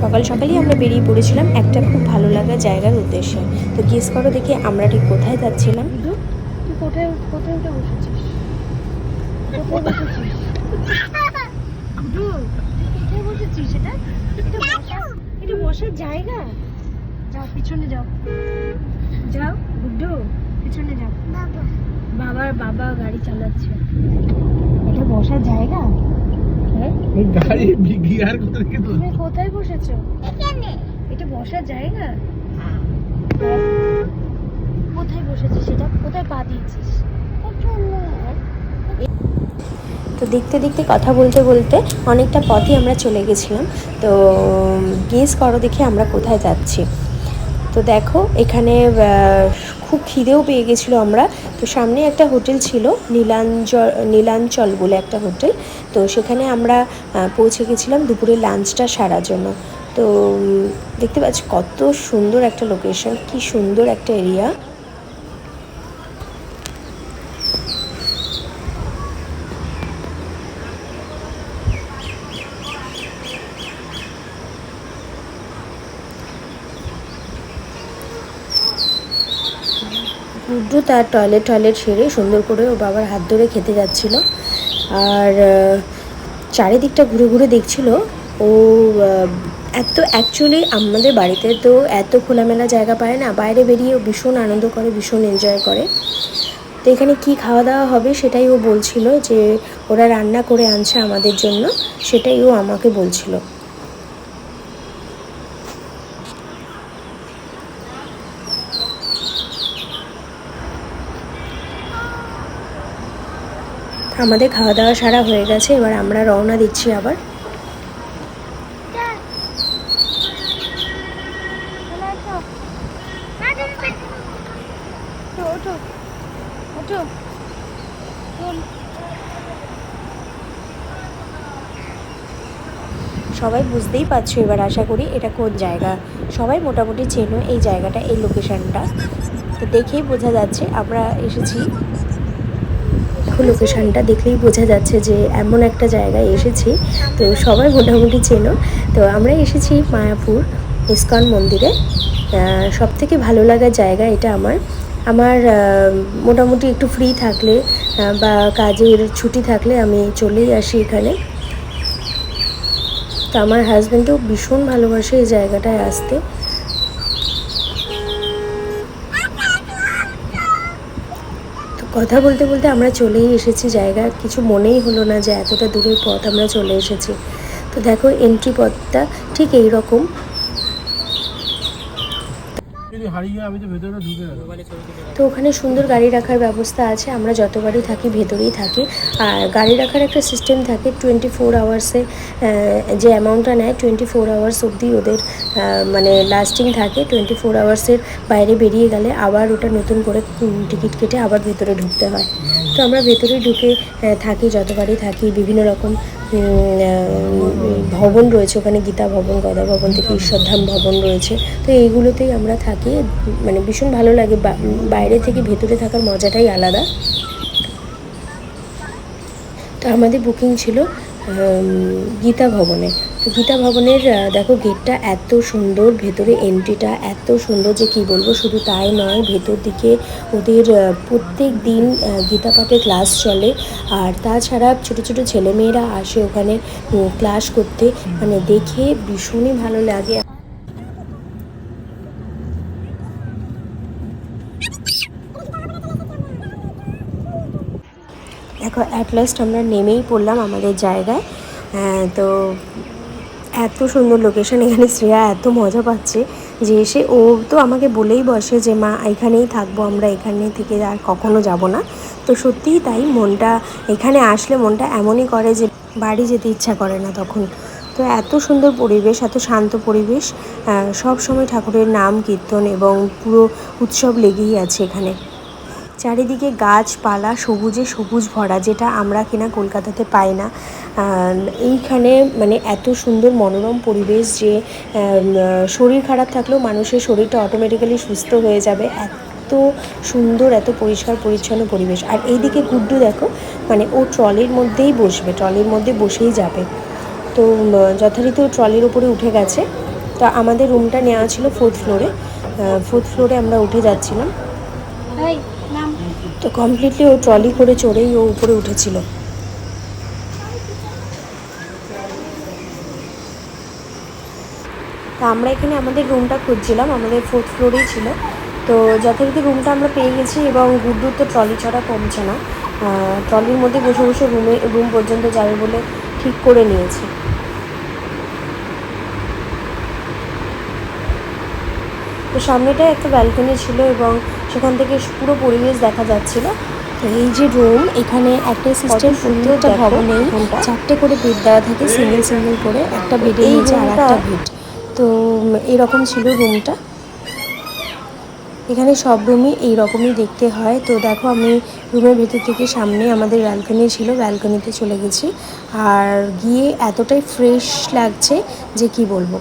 সকাল সকালই আমরা বেরিয়ে পড়েছিলাম একটা খুব ভালো লাগা জায়গার উদ্দেশ্যে। তো গেস করো দেখি আমরা ঠিক কোথায় যাচ্ছিলাম? তুই কোথায় কোথায় উঠে বসেছিস? কোথায় বসেছিস? গুড্ডু কোথায় বসেছিস? এটা এটা এটা বসার জায়গা? যাও পিছনে যাও। যাও গুড্ডু পিছনে যাও। বাবার বাবা গাড়ি চালাচ্ছে। এটা বসার জায়গা? গাড়ি গিয়ার করে কিন্তু তুমি কোথায় বসেছো? এটা বসার জায়গা? কোথায় বসেছিস সেটা? কোথায় পা দিয়েছিস? তো দেখতে দেখতে কথা বলতে বলতে অনেকটা পথই আমরা চলে গেছিলাম। তো গেস করো দেখে আমরা কোথায় যাচ্ছি। তো দেখো, এখানে খুব খিদেও পেয়ে গেছিল আমরা। তো সামনে একটা হোটেল ছিল নীলাঞ্চল নীলাঞ্চল বলে একটা হোটেল। তো সেখানে আমরা পৌঁছে গেছিলাম দুপুরে লাঞ্চটা সারার জন্য। তো দেখতে পাচ্ছি কত সুন্দর একটা লোকেশন কি সুন্দর একটা এরিয়া গুড্ডু তার টয়লেট টয়লেট সেরে সুন্দর করে ও বাবার হাত ধরে খেতে যাচ্ছিল। আর চারিদিকটা ঘুরে ঘুরে দেখছিল। ও এত অ্যাকচুয়ালি আমাদের বাড়িতে তো এত খোলামেলা জায়গা পায় না। বাইরে বেরিয়ে ও ভীষণ আনন্দ করে, ভীষণ এনজয় করে। তো এখানে কি খাওয়া দাওয়া হবে সেটাই ও বলছিল যে, ওরা রান্না করে আনছে আমাদের জন্য, সেটাই ও আমাকে বলছিল। আমাদের খাওয়া দাওয়া সারা হয়ে গেছে, এবার আমরা রওনা দিচ্ছি আবার। সবাই বুঝতেই পারছ এবার আশা করি এটা কোন জায়গা সবাই মোটামুটি চেনো এই জায়গাটা, এই লোকেশনটা তো দেখেই বোঝা যাচ্ছে, আমরা এসেছি লোকেশনটা দেখলেই বোঝা যাচ্ছে যে এমন একটা জায়গায় এসেছি। তো সবাই মোটামুটি চেনো। তো আমরা এসেছি মায়াপুর ইস্কন মন্দিরে। সব থেকে ভালো লাগার জায়গা এটা আমার। আমার মোটামুটি একটু ফ্রি থাকলে বা কাজের ছুটি থাকলে আমি চলেই আসি এখানে। তো আমার হাজব্যান্ডও ভীষণ ভালোবাসে এই জায়গাটায় আসতে তো কথা বলতে বলতে আমরা চলেই এসেছি জায়গা, কিছু মনেই হলো না যে এতটা দূরের পথ আমরা চলে এসেছি। তো দেখো এন্ট্রি পথটা ঠিক এই রকম হারিয়ে আমি তো ভেতরে ঢুকে তো ওখানে সুন্দর গাড়ি রাখার ব্যবস্থা আছে আমরা যতবারই থাকি ভেতরেই থাকি। আর গাড়ি রাখার একটা সিস্টেম থাকে টোয়েন্টি ফোর আওয়ার্সে যে অ্যামাউন্টটা নেয় টোয়েন্টি ফোর আওয়ার্স অবধি ওদের মানে লাস্টিং থাকে। টোয়েন্টি ফোর আওয়ার্সের বাইরে বেরিয়ে গেলে আবার ওটা নতুন করে টিকিট কেটে আবার ভেতরে ঢুকতে হয়। তো আমরা ভেতরে ঢুকে থাকি যতবারই থাকি বিভিন্ন রকম ভবন রয়েছে, ওখানে গীতা ভবন, গদা ভবন থেকে ঈশ্বরধাম ভবন রয়েছে। তো এইগুলোতেই আমরা থাকি মানে ভীষণ ভালো লাগে বাইরে থেকে ভেতরে থাকার মজাটাই আলাদা। তো আমাদের বুকিং ছিল গীতা ভবনে। তো গীতা ভবনের দেখো গেটটা এত সুন্দর, ভেতরে এন্ট্রিটা এত সুন্দর যে কি বলব, শুধু তাই নয়, ভেতর দিকে ওদের প্রত্যেক দিন গীতা পাঠে ক্লাস চলে। আর তাছাড়া ছোট ছোট ছেলেমেয়েরা আসে ওখানে ক্লাস করতে। মানে দেখে ভীষণই ভালো লাগে। দেখো অ্যাট লাস্ট আমরা নেমেই পড়লাম আমাদের জায়গায়। তো এত সুন্দর লোকেশন এখানে শ্রেয়া এত মজা পাচ্ছে যে এসে ও তো আমাকে বলেই বসে যে, মা, এখানেই থাকব আমরা, এখানে থেকে আর কখনো যাব না। তো সত্যিই তাই মনটা, এখানে আসলে মনটা এমনই করে যে বাড়ি যেতে ইচ্ছা করে না তখন। তো এত সুন্দর পরিবেশ, এত শান্ত পরিবেশ সব সময় ঠাকুরের নাম, কীর্তন এবং পুরো উৎসব লেগেই আছে এখানে। চারিদিকে গাছপালা, সবুজে সবুজ ভরা, যেটা আমরা কিনা কলকাতাতে পাই না। এইখানে মানে এত সুন্দর মনোরম পরিবেশ যে শরীর খারাপ থাকলেও মানুষের শরীরটা অটোমেটিক্যালি সুস্থ হয়ে যাবে। এত সুন্দর, এত পরিষ্কার, পরিচ্ছন্ন পরিবেশ। আর এইদিকে গুড্ডু দেখো মানে ও ট্রলির মধ্যেই বসবে, ট্রলির মধ্যে বসেই যাবে। তো যথারীতি ও ট্রলির উপরে উঠে গেছে। তো আমাদের রুমটা নেওয়া ছিল ফোর্থ ফ্লোরে ফোর্থ ফ্লোরে আমরা উঠে যাচ্ছিলাম। তো কমপ্লিটলি ও ট্রলি করে চড়েই ও উপরে উঠেছিল। তা আমরা এখানে আমাদের রুমটা খুঁজছিলাম, আমাদের ফোর্থ ফ্লোরেই ছিল। তো যথারীতি রুমটা আমরা পেয়ে গেছি এবং গুড্ডুর তো ট্রলি ছাড়া কমছে না। ট্রলির মধ্যে বসে বসে রুমে রুম পর্যন্ত যাবে বলে ঠিক করে নিয়েছি। তো সামনেটায় একটা ব্যালকনি ছিল এবং সেখান থেকে পুরো পরিবেশ দেখা যাচ্ছিল। তো এই যে রুম এখানে একটা সিস্টেম প্রত্যেকটা ভবনেই চারটে করে বেড দেওয়া থাকে সিঙ্গেল সিঙ্গেল করে। একটা বেডের নিচে আর একটা বেড তো এরকম ছিল রুমটা এখানে সব রুমই এই রকমই দেখতে হয়। তো দেখো আমি রুমের ভেতর থেকে সামনে আমাদের ব্যালকনি ছিল ব্যালকনিতে চলে গেছি। আর গিয়ে এতটাই ফ্রেশ লাগছে যে কি বলব?